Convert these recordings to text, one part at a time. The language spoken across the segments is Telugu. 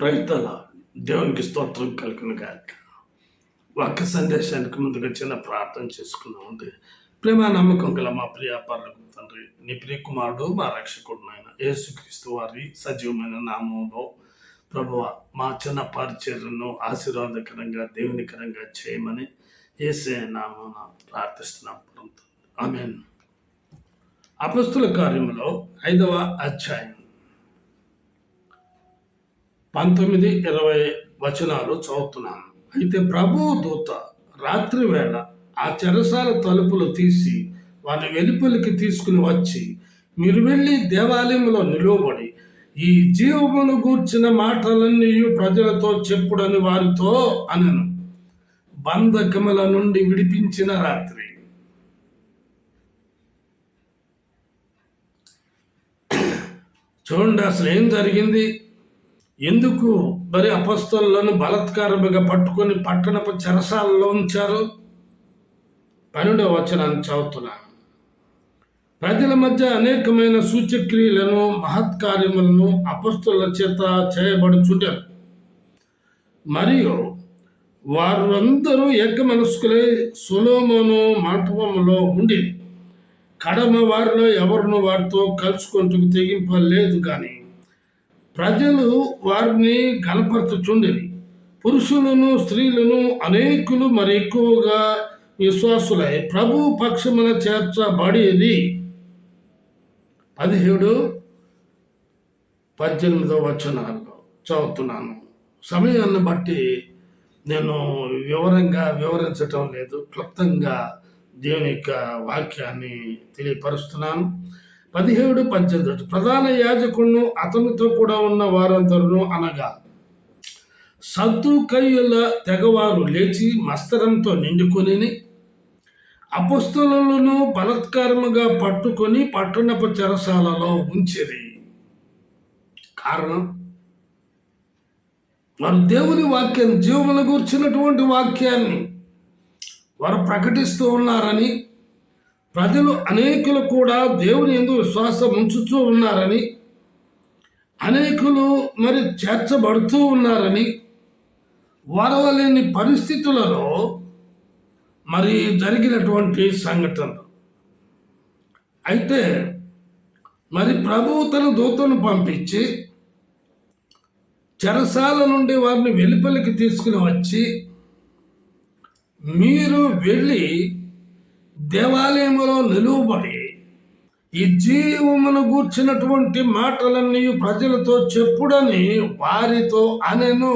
ప్రయత్నాల దేవునికి స్తోత్రం కలిగిన గాక. ఒక్క సందేశానికి ముందుగా చిన్న ప్రార్థన చేసుకున్నాం అంటే ప్రేమ నమ్మకం గల మా ప్రియ పర్లకు తండ్రి నీ ప్రియ కుమారుడు మా రక్షకుడు నాయన యేసుక్రీస్తు వారి సజీవమైన నామంలో ప్రభువ మా చిన్న పరిచర్యను ఆశీర్వాదకరంగా దేవునికరంగా చేయమని ఏసే నామం ప్రార్థిస్తున్నాం ఆమె అపస్తుల కార్యంలో ఐదవ అధ్యాయం పంతొమ్మిది ఇరవై వచనాలు చదువుతున్నాను. అయితే ప్రభు దూత రాత్రి వేళ ఆ చెరసాల తలుపులు తీసి వారిని వెలుపలికి తీసుకుని వచ్చి మీరు వెళ్ళి దేవాలయంలో నిలువబడి ఈ జీవమును గూర్చిన మాటలన్నీ ప్రజలతో చెప్పుడని వారితో అనను. బంధకముల నుండి విడిపించిన రాత్రి. చూడండి అసలు ఏం జరిగింది? ఎందుకు మరి అపస్తులను బలత్కారముగా పట్టుకొని పట్టణపు చెరసాలలో ఉంచారు? పన్నెండవ వచనాన్ని చదువుతున్నాను ప్రజల మధ్య అనేకమైన సూచక్రియలను మహత్కార్యములను అపస్తుల చేత చేయబడుచుంటారు మరియు వారు అందరూ ఏక మనస్కులై మంటపంలో ఉండి కడమ వారిలో ఎవరినో వారితో కలుసుకుంటూ తెగింపలేదు కానీ ప్రజలు వారిని గనపరచుచుండేది పురుషులను స్త్రీలను అనేకులు మరి ఎక్కువగా విశ్వాసులై ప్రభు పక్షమున చేర్చబడేది. పదిహేడు పద్దెనిమిదో వచనాల్లో చదువుతున్నాను. సమయాన్ని బట్టి నేను వివరంగా వివరించటం లేదు. క్లుప్తంగా దేవుని యొక్క వాక్యాన్ని తెలియపరుస్తున్నాను. పదిహేడు పద్దెనిమిది ప్రధాన యాజకుడును అతనితో కూడా ఉన్న వారందరూ అనగా సద్దుకయ్యుల తెగవారు లేచి మస్తరంతో నిండుకొని అపుస్తలను బలత్కారముగా పట్టుకొని పట్టణపు చెరసాలలో ఉంచిరి. కారణం? వారు దేవుని వాక్యాన్ని జీవమును గూర్చినటువంటి వాక్యాన్ని వారు ప్రకటిస్తూ ఉన్నారని ప్రజలు అనేకులు కూడా దేవుని ఎందు విశ్వాసం ఉంచుతూ ఉన్నారని అనేకులు మరి చేర్చబడుతూ ఉన్నారని వరవలేని పరిస్థితులలో మరి జరిగినటువంటి సంఘటనలు. అయితే మరి ప్రభువు తన దూతను పంపించి చెరసాల నుండి వారిని వెలుపలికి తీసుకుని వచ్చి మీరు వెళ్ళి దేవాలయంలో నిలువబడి ఈ జీవమును గూర్చినటువంటి మాటలన్నీ ప్రజలతో చెప్పుడని వారితో అనెను.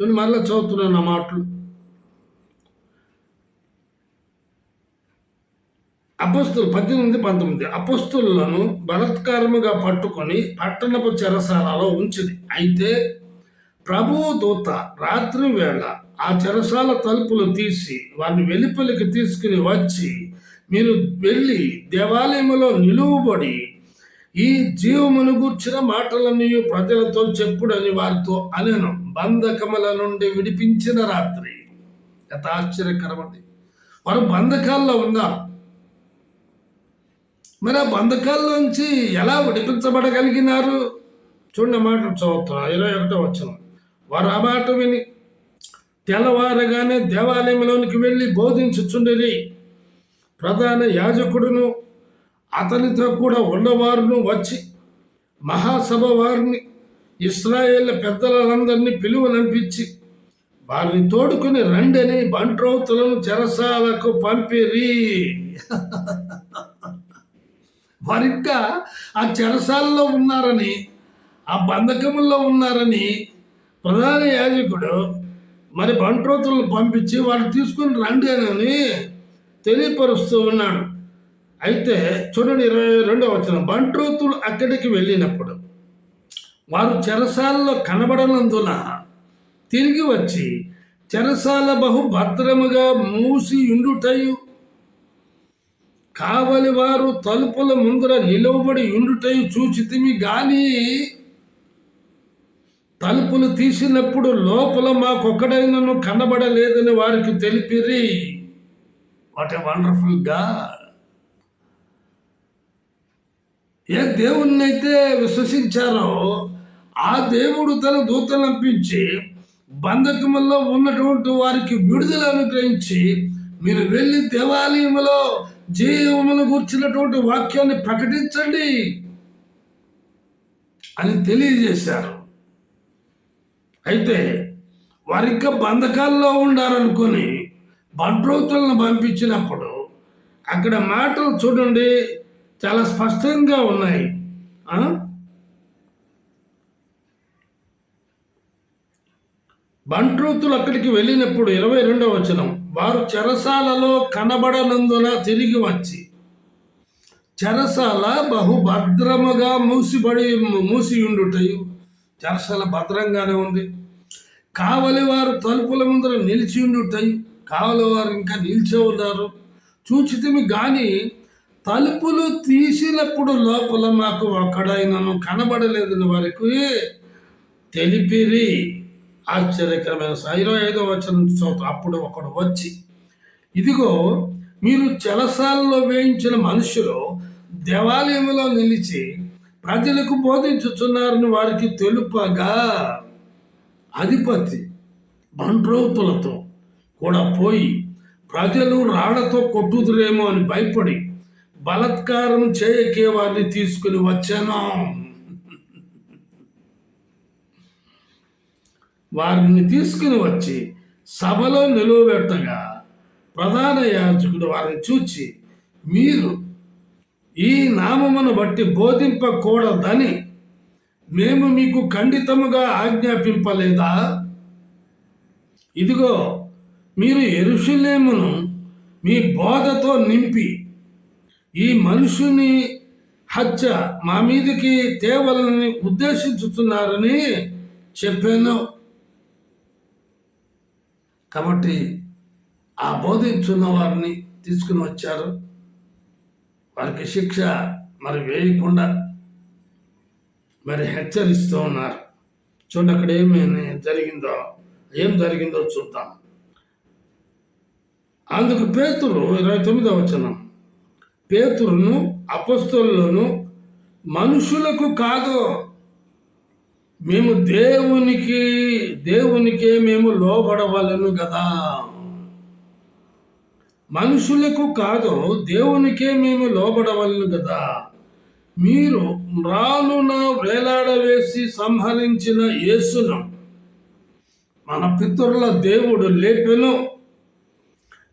చూడండి మళ్ళీ చదువుతున్నాను ఆ మాటలు. అపస్తులు పద్దెనిమిది పంతొమ్మిది. అపస్తులను బలత్కారముగా పట్టుకొని పట్టణపు చెరసాలలో ఉంచింది అయితే ప్రభు దూత రాత్రి వేళ ఆ చెరసాల తలుపులు తీసి వారిని వెలుపలికి తీసుకుని వచ్చి మీరు వెళ్ళి దేవాలయంలో నిలువబడి ఈ జీవమును గూర్చిన మాటలన్నీ ప్రజలతో చెప్పుడని వారితో అనను. బంధకముల నుండి విడిపించిన రాత్రి. ఎంత ఆశ్చర్యకరమండి వారు బంధకాల్లో ఉన్నారు. మరి ఆ బంధకాల్లోంచి ఎలా విడిపించబడగలిగినారు? చూడండి మాట చదువుతున్నా. ఇరవై ఒకటో వచ్చిన వారు ఆ మాట విని తెల్లవారగానే దేవాలయంలోనికి వెళ్ళి బోధించుచుండేది ప్రధాన యాజకుడును అతనితో కూడా ఉన్నవారును వచ్చి మహాసభ వారిని ఇస్రాయేల్ పెద్దలందరినీ పిలువనంపించి వారిని తోడుకుని రండని బంట్రౌతులను చెరసాలకు పంపిరి. వారింకా ఆ చెరసాలలో ఉన్నారని ఆ బంధకముల్లో ఉన్నారని ప్రధాన యాజకుడు మరి బంట్రోతులను పంపించి వాళ్ళు తీసుకుని రండి అని తెలియపరుస్తూ ఉన్నాడు. అయితే చూడండి ఇరవై రెండో వచ్చిన బంట్రోతులు అక్కడికి వెళ్ళినప్పుడు వారు చెరసాలలో కనబడనందున తిరిగి వచ్చి చెరసాల బహు భద్రముగా మూసి ఉండుటయు. కావలి వారు తలుపుల ముందర నిలవబడి ఉండుటయు చూచితిమి గాని తలుపులు తీసినప్పుడు లోపల మాకొక్కడైనను కనబడలేదని వారికి తెలిపిరి. వాట్ ఏ వండర్ఫుల్గా ఏ దేవుణ్ణి అయితే విశ్వసించారో ఆ దేవుడు తన దూతలు పంపించి బంధకముల్లో ఉన్నటువంటి వారికి విడుదల అనుగ్రహించి మీరు వెళ్ళి దేవాలయంలో జీవమును కూర్చున్నటువంటి వాక్యాన్ని ప్రకటించండి అని తెలియజేశారు. అయితే వారిక బంధకాల్లో ఉండాలనుకొని బంట్రోతులను పంపించినప్పుడు అక్కడ మాటలు చూడండి చాలా స్పష్టంగా ఉన్నాయి. బంట్రోతులు అక్కడికి వెళ్ళినప్పుడు ఇరవై రెండవ వచనం వారు చెరసాలలో కనబడనందున తిరిగి వచ్చి. చెరసాల బహుభద్రముగా మూసిబడి మూసియుండుటయు. చెరసాల భద్రంగానే ఉంది. కావలి వారు తలుపుల ముందర నిలిచి ఉండుటయు కావలి వారు ఇంకా నిలిచే ఉన్నారు. చూచితిమి కానీ తలుపులు తీసినప్పుడు లోపల మాకు ఒక్కడైనను కనబడలేదని వారికి తెలిపిరి. ఆశ్చర్యకరమైన ఇరవై ఐదో వచనం చదువుతా. అప్పుడు ఒకడు వచ్చి ఇదిగో మీరు చెలసాలలో వేయించిన మనుషులు దేవాలయంలో నిలిచి ప్రజలకు బోధించుచున్నారని వారికి తెలుపగా అధిపతి బండ్రోతులతో కూడా పోయి ప్రజలు రాళ్ళతో కొట్టుదురేమో అని భయపడి బలత్కారం చేయకే వారిని తీసుకుని వచ్చాను. వారిని తీసుకుని వచ్చి సభలో నిలువబెట్టగా ప్రధాన యాజకుడు వారిని చూచి మీరు ఈ నామమును బట్టి బోధింపకూడదని మేము మీకు ఖండితముగా ఆజ్ఞాపింపలేదా? ఇదిగో మీరు ఎరుషులేమును మీ బోధతో నింపి ఈ మనుషుని హత్య మా మీదకి తేవలని ఉద్దేశించుతున్నారని చెప్పాను. కాబట్టి ఆ బోధించున్న వారిని తీసుకుని వచ్చారు. వారికి శిక్ష మరి వేయకుండా మరి హెచ్చరిస్తూ ఉన్నారు. చూడండి అక్కడ ఏమి జరిగిందో ఏం జరిగిందో చూద్దాం. అందుకు పేతురు ఇరవై తొమ్మిదో వచనం పేతురును అపస్తులను మనుషులకు కాదు మేము దేవునికి దేవునికే మేము లోబడవలను కదా మనుషులకు కాదు దేవునికే మేము లోబడవలను కదా మీరు రానున వేలాడవేసి సంహరించిన యేసును మన పితరుల దేవుడు లేపెను.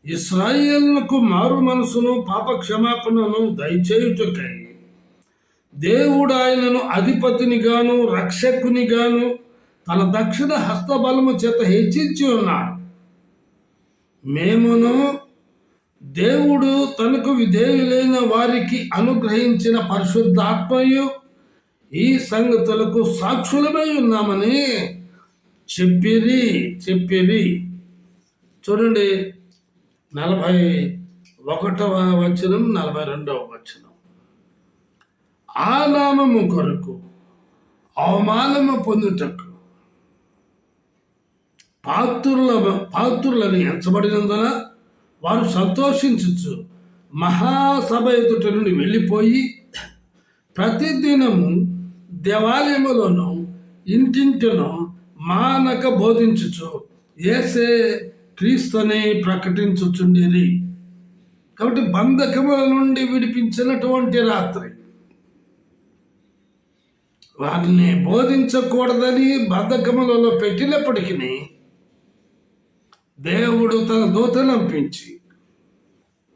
ఇస్రాయేళ్ళకు మారు మనసును పాప క్షమాపణను దయచేయుటకై దేవుడు ఆయనను అధిపతిని గాను తన దక్షిణ హస్తబలము చేత హెచ్చించి ఉన్నాడు. మేమును దేవుడు తనకు విధేయులైన వారికి అనుగ్రహించిన పరిశుద్ధాత్మయు ఈ సంగతులకు సాక్షులమై ఉన్నామని చెప్పిరి చెప్పిరి. చూడండి నలభై ఒకటవ వచనం నలభై రెండవ వచనం. ఆ నామము కొరకు అవమానము పొందుటకు పాత్రుల పాత్రులని ఎంచబడినందున వారు సంతోషించచ్చు మహాసభ ఎదుట నుండి వెళ్ళిపోయి ప్రతిదినము దేవాలయములోనూ ఇంటింటినో మానక బోధించుచు ఏసే క్రీస్తుని ప్రకటించుచుండేది కాబట్టి బంధకముల నుండి విడిపించినటువంటి రాత్రి. వారిని బోధించకూడదని బద్ధకములలో పెట్టినప్పటికీ దేవుడు తన దూతను పంపించి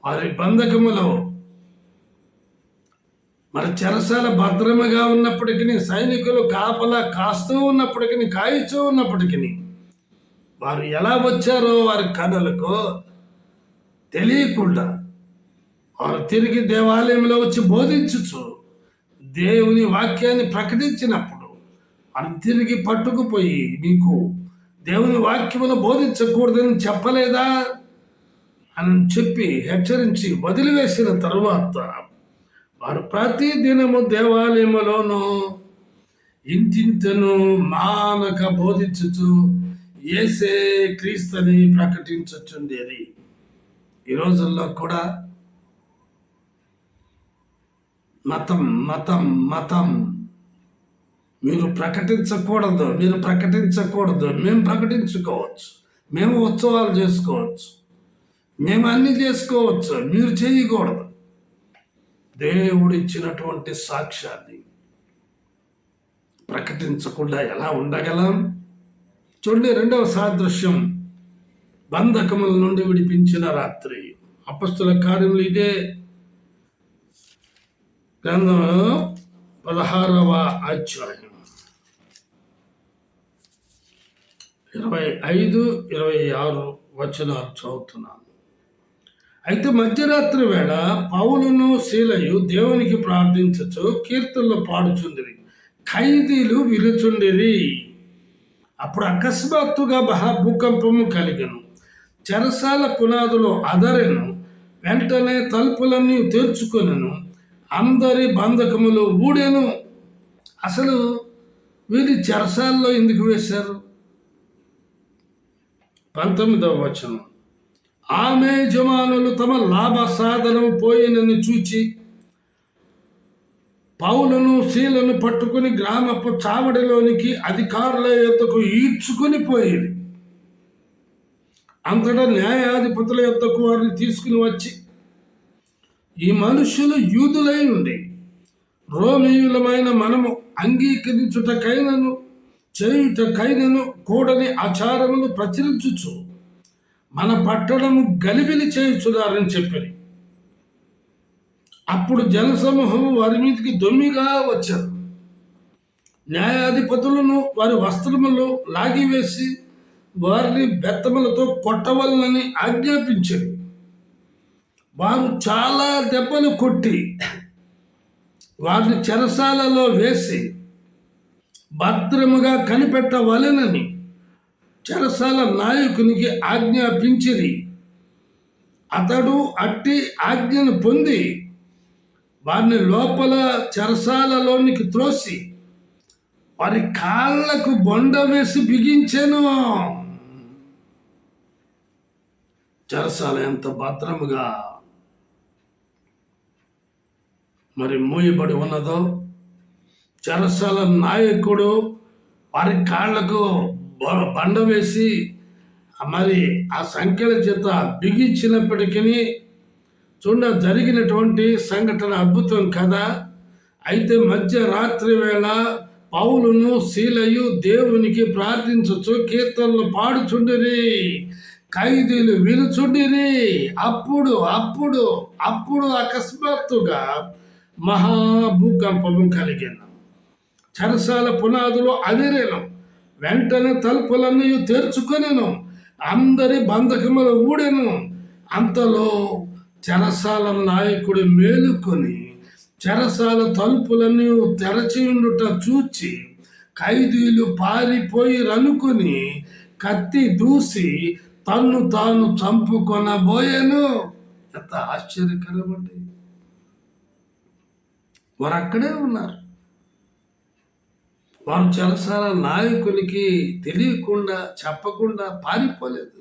వారి బంధకములో మరి చెరసాల భద్రముగా ఉన్నప్పటికీ సైనికులు కాపలా కాస్తూ ఉన్నప్పటికీ కాయిస్తూ ఉన్నప్పటికీ వారు ఎలా వచ్చారో వారి కనులకు తెలియకుండా వారు తిరిగి దేవాలయంలో వచ్చి బోధించుచు దేవుని వాక్యాన్ని ప్రకటించినప్పుడు వారు తిరిగి పట్టుకుపోయి మీకు దేవుని వాక్యమును బోధించకూడదని చెప్పలేదా? అని చెప్పి హెచ్చరించి వదిలివేసిన తరువాత వారు ప్రతి దినము దేవాలయములోనూ ఇంటింతను మానక బోధించుచు ఏసే క్రీస్తుని ప్రకటించుచుండేది. ఈ రోజుల్లో కూడా మతం మతం మతం మీరు ప్రకటించకూడదు మీరు ప్రకటించకూడదు. మేము ప్రకటించుకోవచ్చు. మేము ఉత్సవాలు చేసుకోవచ్చు. మేము అన్ని చేసుకోవచ్చు. మీరు చేయకూడదు. దేవుడు ఇచ్చినటువంటి సాక్ష్యాన్ని ప్రకటించకుండా ఎలా ఉండగలం? చూడండి రెండవ సాదృశ్యం. బంధకముల నుండి విడిపించిన రాత్రి. అపస్తుల కార్యములు ఇదే. గ్రంథం పదహారవ అధ్యాయం ఇరవై ఐదు ఇరవై ఆరు వచనాలు చదువుతున్నాను. అయితే మధ్యరాత్రి వేళ పౌలును శీలయు దేవునికి ప్రార్థించచ్చు కీర్తనలు పాడుచుండిరి ఖైదీలు విలుచుండిరి అప్పుడు అకస్మాత్తుగా మహా భూకంపము కలిగను. చెరసాల పునాదులు అదరెను వెంటనే తలుపులన్నీ తెరుచుకొనను అందరి బంధకములు ఊడెను. అసలు వీరి చెరసాల్లో ఎందుకు వేశారు? పంతొమ్మిదవ వచనం. ఆమె యజమానులు తమ లాభ సాధనము పోయినని చూచి పౌలను శీలను పట్టుకుని గ్రామపు చావడిలోనికి అధికారుల యొద్దకు ఈడ్చుకొని పోయేది. అంతటా న్యాయాధిపతుల యొద్దకు వారిని తీసుకుని వచ్చి ఈ మనుషులు యూదులై ఉండి రోమియులమైన మనము అంగీకరించుటకైనను చేయుటకైనను కూడని ఆచారములు ప్రచురించుచు మన పట్టణము గలిబిలి చేయుచున్నారని చెప్పారు. అప్పుడు జనసమూహం వారి మీదకి దొమ్మిగా వచ్చారు న్యాయాధిపతులను వారి వస్త్రములు లాగివేసి వారిని బెత్తములతో కొట్టవలనని ఆజ్ఞాపించారు వారు చాలా దెబ్బలు కొట్టి వారిని చెరసాలలో వేసి భద్రముగా కనిపెట్టవలెనని చెరసాల నాయకునికి ఆజ్ఞాపించిరి. అతడు అట్టి ఆజ్ఞను పొంది వారిని లోపల చెరసాలలోనికి త్రోసి వారి కాళ్ళకు బొండ వేసి బిగించెను. చెరసాల ఎంత భద్రముగా. మరి మూయబడి ఉన్నదో చెరసాల నాయకుడు వారి కాళ్ళకు బ- బండ వేసి మరి ఆ సంఖ్యల చేత బిగించినప్పటికీ చూడ జరిగినటువంటి సంఘటన అద్భుతం కదా? అయితే మధ్యరాత్రి వేళ పౌలును శీలయు దేవునికి ప్రార్థించచ్చు కీర్తనలు పాడుచుండిరి ఖైదీలు విలుచుండిరి అప్పుడు అప్పుడు అప్పుడు అకస్మాత్తుగా మహాభూకంపము కలిగాను చెరసాల పునాదులు అదిరేను వెంటనే తలుపులన్నీ తెరుచుకొనేను. అందరి బంధకములు ఊడెను. అంతలో చెరసాల నాయకుడు మేలుకొని చెరసాల తలుపులన్నీ తెరచి ఉండుట చూచి ఖైదీలు పారిపోయి రనుకొని కత్తి దూసి తన్ను తాను చంపుకొనబోయాను. ఎంత ఆశ్చర్యకరమండి. వారు అక్కడే ఉన్నారు. వారు జలసాల నాయకునికి తెలియకుండా చెప్పకుండా పారిపోలేదు.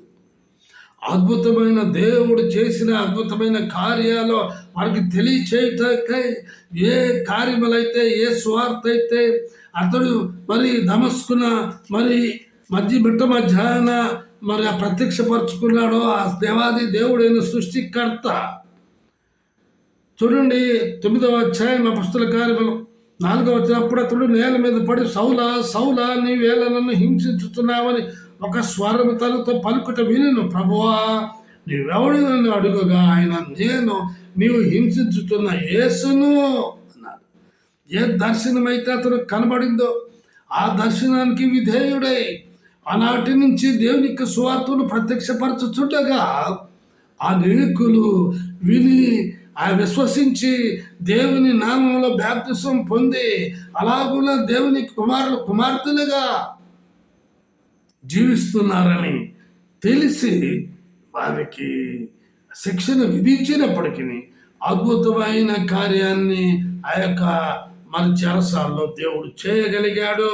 అద్భుతమైన దేవుడు చేసిన అద్భుతమైన కార్యాలు వారికి తెలియచేయటకై ఏ కార్యములైతే ఏ స్వార్థ అయితే అతడు మరి నమస్కున్న మరి మధ్య బిట్ట మధ్యాహ్న మరి ఆ ప్రత్యక్షపరుచుకున్నాడో ఆ దేవాది దేవుడైన సృష్టికర్త. చూడండి తొమ్మిదవ అధ్యాయం ఆ పుస్తక కార్యములు. నాలుగో వచ్చినప్పుడు అతడు నేల మీద పడి సౌలా సౌలా నీ వేళ నన్ను హింసించుతున్నావని ఒక స్వరం తలతో పలుకుట వినను. ప్రభువా నీవెవడు నన్ను అడుగుగా? ఆయన నేను నీవు హింసించుతున్న యేసును అన్నాడు. ఏ దర్శనమైతే అతను కనబడిందో ఆ దర్శనానికి విధేయుడై ఆనాటి నుంచి దేవునికి సువార్తను ప్రత్యక్షపరచుచుండగా ఆ నిరుకులు విని ఆయన విశ్వసించి దేవుని నామంలో బ్యాప్తిసం పొంది అలాగున దేవుని కుమారులు కుమార్తెలుగా జీవిస్తున్నారని తెలిసి వారికి శిక్షణ విధించినప్పటికీ అద్భుతమైన కార్యాన్ని ఆ యొక్క మన చెరసాల్లో దేవుడు చేయగలిగాడు.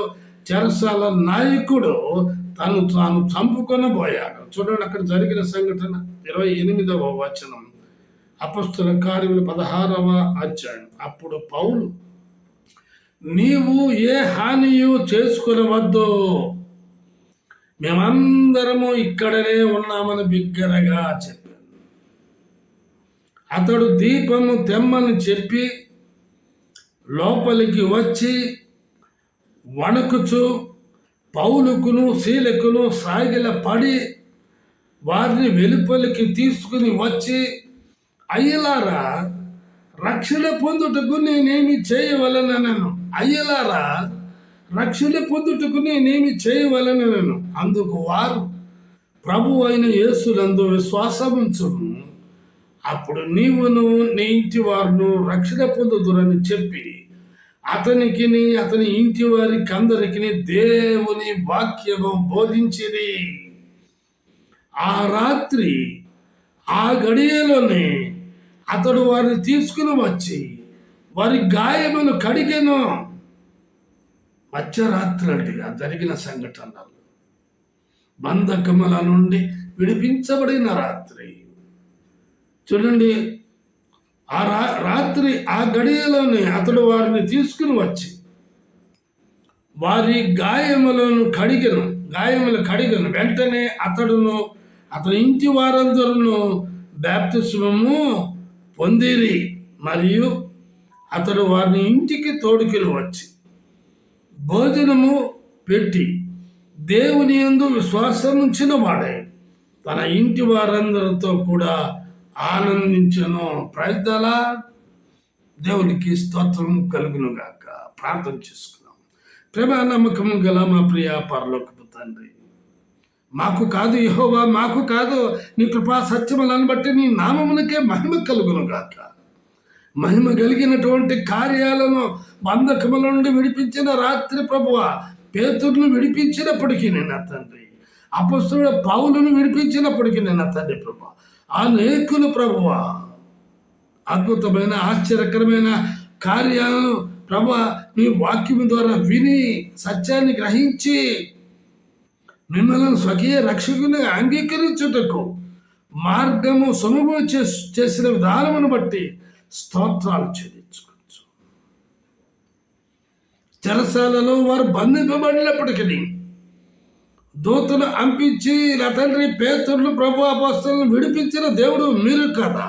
చెరసాల నాయకుడు తను తాను చంపుకొని పోయాడు చూడండి అక్కడ జరిగిన సంఘటన ఇరవై ఎనిమిదవ వచనం. అపస్తుల కార్యములు పదహారవ అధ్యాయం. అప్పుడు పౌలు నీవు ఏ హానియు చేసుకునవద్దు. మేమందరము ఇక్కడనే ఉన్నామని బిగ్గరగా చెప్పాను. అతడు దీపము తెమ్మని చెప్పి లోపలికి వచ్చి వణుకుచు పౌలుకును శీలకును సాగిల పడి వారిని వెలుపలికి తీసుకుని వచ్చి అయ్యలారా రక్షణ పొందుటకు నేనేమి చేయవలనను అయ్యలారా రక్షణ పొందుటకు నేనేమి చేయవలనను అందుకు వారు ప్రభు అయిన యేసునందు విశ్వాసముంచును. అప్పుడు నీవును నీ ఇంటి వారును రక్షణ పొందుదురని చెప్పి అతనికి అతని ఇంటి వారికి అందరికి దేవుని వాక్యము బోధించిరి. ఆ రాత్రి ఆ గడియలోనే అతడు వారిని తీసుకుని వచ్చి వారి గాయములు కడిగెను. మధ్యరాత్రి అంటే జరిగిన సంఘటనలు. బంధకముల నుండి విడిపించబడిన రాత్రి. చూడండి ఆ రా రాత్రి ఆ గడియలోనే అతడు వారిని తీసుకుని వచ్చి వారి గాయములను కడిగను. గాయములు కడిగను. వెంటనే అతడును అతని ఇంటి వారందరూ బ్యాప్తిస్మము పొందిరి మరియు అతడు వారిని ఇంటికి తోడుకెళ్ళి వచ్చి భోజనము పెట్టి దేవుని ఎందు విశ్వాసముంచిన వాడే. తన ఇంటి వారందరితో కూడా ఆనందించను. ప్రజల దేవునికి స్తోత్రం కలుగునుగాక. ప్రార్థన చేసుకున్నాం. ప్రేమ నమ్మకం గల మా ప్రియ పరలోకపు తండ్రి మాకు కాదు యహోవా మాకు కాదు. నీ కృపా సత్యములను బట్టి నీ నామమునకే మహిమ కలుగును గాక మహిమ కలిగినటువంటి కార్యాలను బంధకముల నుండి విడిపించిన రాత్రి ప్రభువ పేతుర్ను విడిపించినప్పటికీ నేను తండ్రి అపస్తుడ పౌలను విడిపించినప్పటికీ నేను తండ్రి ప్రభు అనేకులు ప్రభువ అద్భుతమైన ఆశ్చర్యకరమైన కార్యాలను ప్రభు మీ వాక్యం ద్వారా విని సత్యాన్ని గ్రహించి మిమ్మల్ని స్వకీయ రక్షకుని అంగీకరించుటకు మార్గము సులభం చేసిన విధానమును బట్టి స్తోత్రాలు చెల్లించుకోవచ్చు చెరసాలలో వారు బంధింపబడినప్పటికీ దూతను అంపించి నా తండ్రి పేతుర్లు ప్రభు అపస్తులను విడిపించిన దేవుడు మీరు కదా.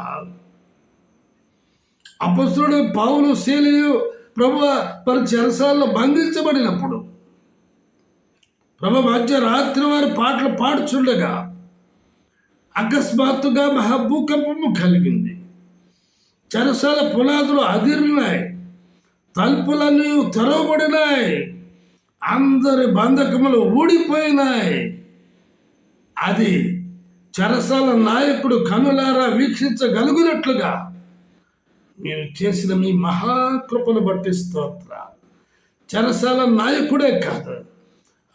అపస్తుడు పావులు శీలియు ప్రభు వారి చెరసాలలో బంధించబడినప్పుడు ప్రభు మధ్య రాత్రి వారి పాటలు పాడుచుండగా అకస్మాత్తుగా మహాభూకంపము కలిగింది. చెరసాల పునాదులు అదిరినాయి. తలుపులన్నీ తెరవబడినాయి. అందరి బంధకములు ఊడిపోయినాయి. అది చెరసాల నాయకుడు కనులారా వీక్షించగలుగునట్లుగా మీరు చేసిన మీ మహాకృపను బట్టి స్తోత్ర చెరసాల నాయకుడే కాదు.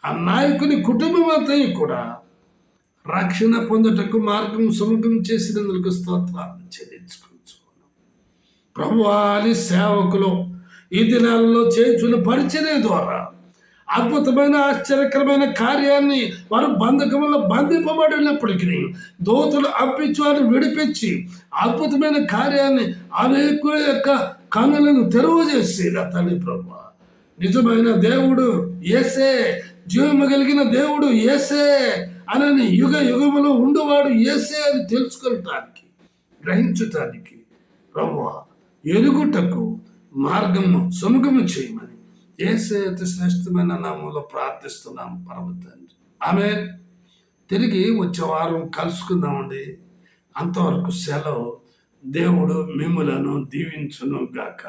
ఆ నాయకుని కుటుంబం అంతా కూడా రక్షణ పొందుటకు మార్గం సుముఖం చేసినందుకు స్తోత్రాన్ని చెల్లించుకోవచ్చు ప్రభువారి సేవకులు ఈ దినాల్లో చేస్తున్న పరిచర్య ద్వారా అద్భుతమైన ఆశ్చర్యకరమైన కార్యాన్ని వారు బంధకంలో బంధింపబడినప్పటికీ దోతులు అప్పించి వారిని విడిపించి అద్భుతమైన కార్యాన్ని అనేకుల యొక్క కన్నులను తెరువు చేసి తల్లి ప్రభు నిజమైన దేవుడు ఏసే జీవము కలిగిన దేవుడు ఏసే అనని యుగ యుగములో ఉండువాడు ఏసే అని తెలుసుకుంటానికి గ్రహించటానికి ప్రభు ఎరుగుటకు మార్గము సుముఖము చేయమని ఏసే అతి శ్రేష్టమైన నామంలో ప్రార్థిస్తున్నాం పరమ తండ్రి. ఆమె తిరిగి వచ్చే వారం కలుసుకుందామండి. అంతవరకు సెలవు. దేవుడు మిమ్మలను దీవించును గాక